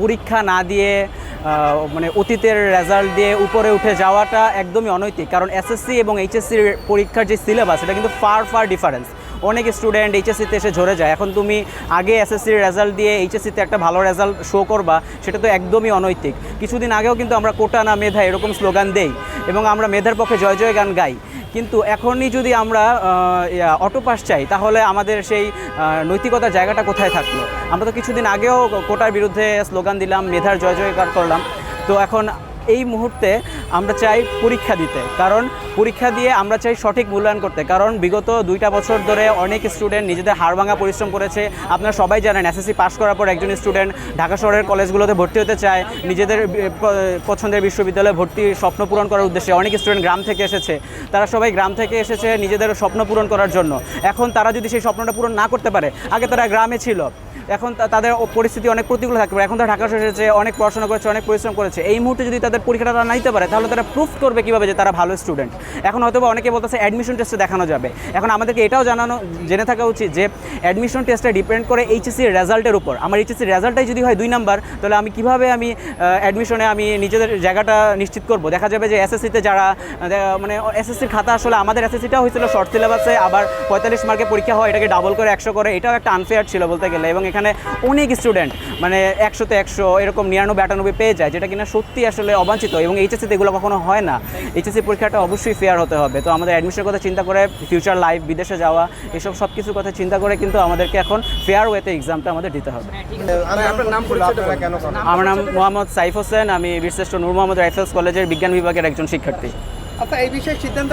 পরীক্ষা না দিয়ে মানে অতীতের রেজাল্ট দিয়ে উপরে উঠে যাওয়াটা একদমই অনৈতিক। কারণ এসএসসি এবং এইচএসসির পরীক্ষার যে সিলেবাস এটা কিন্তু ফার ফার ডিফারেন্স অনেক স্টুডেন্ট এইচএসসিতে এসে ঝরে যায়। এখন তুমি আগে এসএসসির রেজাল্ট দিয়ে এইচএসসিতে একটা ভালো রেজাল্ট শো করবা, সেটা তো একদমই অনৈতিক। কিছুদিন আগেও কিন্তু আমরা কোটা না মেধা এরকম স্লোগান দেই এবং আমরা মেধার পক্ষে জয় জয় গান গাই। কিন্তু এখনই যদি আমরা অটো পাস চাই, তাহলে আমাদের সেই নৈতিকতার জায়গাটা কোথায় থাকল? আমরা তো কিছুদিন আগেও কোটার বিরুদ্ধে স্লোগান দিলাম, মেধার জয় জয়কার করলাম। তো এখন এই মুহূর্তে আমরা চাই পরীক্ষা দিতে। কারণ পরীক্ষা দিয়ে আমরা চাই সঠিক মূল্যায়ন করতে। কারণ বিগত দুইটা বছর ধরে অনেক স্টুডেন্ট নিজেদের হাড়ভাঙা পরিশ্রম করেছে। আপনারা সবাই জানেন এসএসসি পাশ করার পর একজন স্টুডেন্ট ঢাকা শহরের কলেজগুলোতে ভর্তি হতে চায়। নিজেদের পছন্দের বিশ্ববিদ্যালয়ে ভর্তি স্বপ্ন পূরণ করার উদ্দেশ্যে অনেক স্টুডেন্ট গ্রাম থেকে এসেছে। তারা সবাই গ্রাম থেকে এসেছে নিজেদের স্বপ্ন পূরণ করার জন্য। এখন তারা যদি সেই স্বপ্নটা পূরণ না করতে পারে, আগে তারা গ্রামে ছিল। এখন তাদের পরিস্থিতি অনেক প্রতিকূল থাকতে পারে। এখন তারা ঢাকা এসেছে অনেক পড়াশোনা করেছে, অনেক পরিশ্রম করেছে, এই মুহূর্তে যদি তাদের পরীক্ষাটা তারা না দিতে পারে, তাহলে তারা প্রুফ করবে কীভাবে যে তারা ভালো স্টুডেন্ট এখন হয়তো অনেকে বলতেছে অ্যাডমিশন টেস্টে দেখানো যাবে। এখন আমাদেরকে এটাও জানানো, জেনে থাকা উচিত যে অ্যাডমিশন টেস্টটা ডিপেন্ড করে এইচএসসির রেজাল্টের উপর। আমার এইচএসসির রেজাল্টটাই যদি হয় দুই নাম্বার তাহলে আমি কীভাবে আমি অ্যাডমিশনে আমি নিজেদের জায়গাটা নিশ্চিত করব? দেখা যাবে যে এসএসসিতে যারা মানে এসএসসির খাতা আসলে আমাদের এসএসসিটাও হয়েছিল শর্ট সিলেবাসে আবার পঁয়তাল্লিশ মার্কে পরীক্ষা হয়, এটাকে ডাবল করে একশো করে, এটাও একটা আনফেয়ার ছিল বলতে গেলে, এবং এখানে অনেক স্টুডেন্ট মানে একশোতে একশো এরকম নিরানব্বই আটানব্বই পেয়ে যায় যেটা কিনা সত্যি আসলে অবাঞ্ছিত এবং এইচএসসিতে এগুলো কখনো হয় না। এইচএসসি পরীক্ষাটা অবশ্যই ফেয়ার হতে হবে। তো আমাদের অ্যাডমিশনের কথা চিন্তা করে ফিউচার লাইফ বিদেশে যাওয়া এসব সব কিছুর কথা চিন্তা করে কিন্তু আমাদেরকে এখন ফেয়ার ওয়েতে এক্সামটা আমাদের দিতে হবে। আপনার নাম পরিচয়টা আমার নাম মোহাম্মদ সাইফ হোসেন আমি বীরশ্রেষ্ঠ নূর মোহাম্মদ রাইফেলস কলেজের বিজ্ঞান বিভাগের একজন শিক্ষার্থী। আচ্ছা এই বিষয়ে সিদ্ধান্ত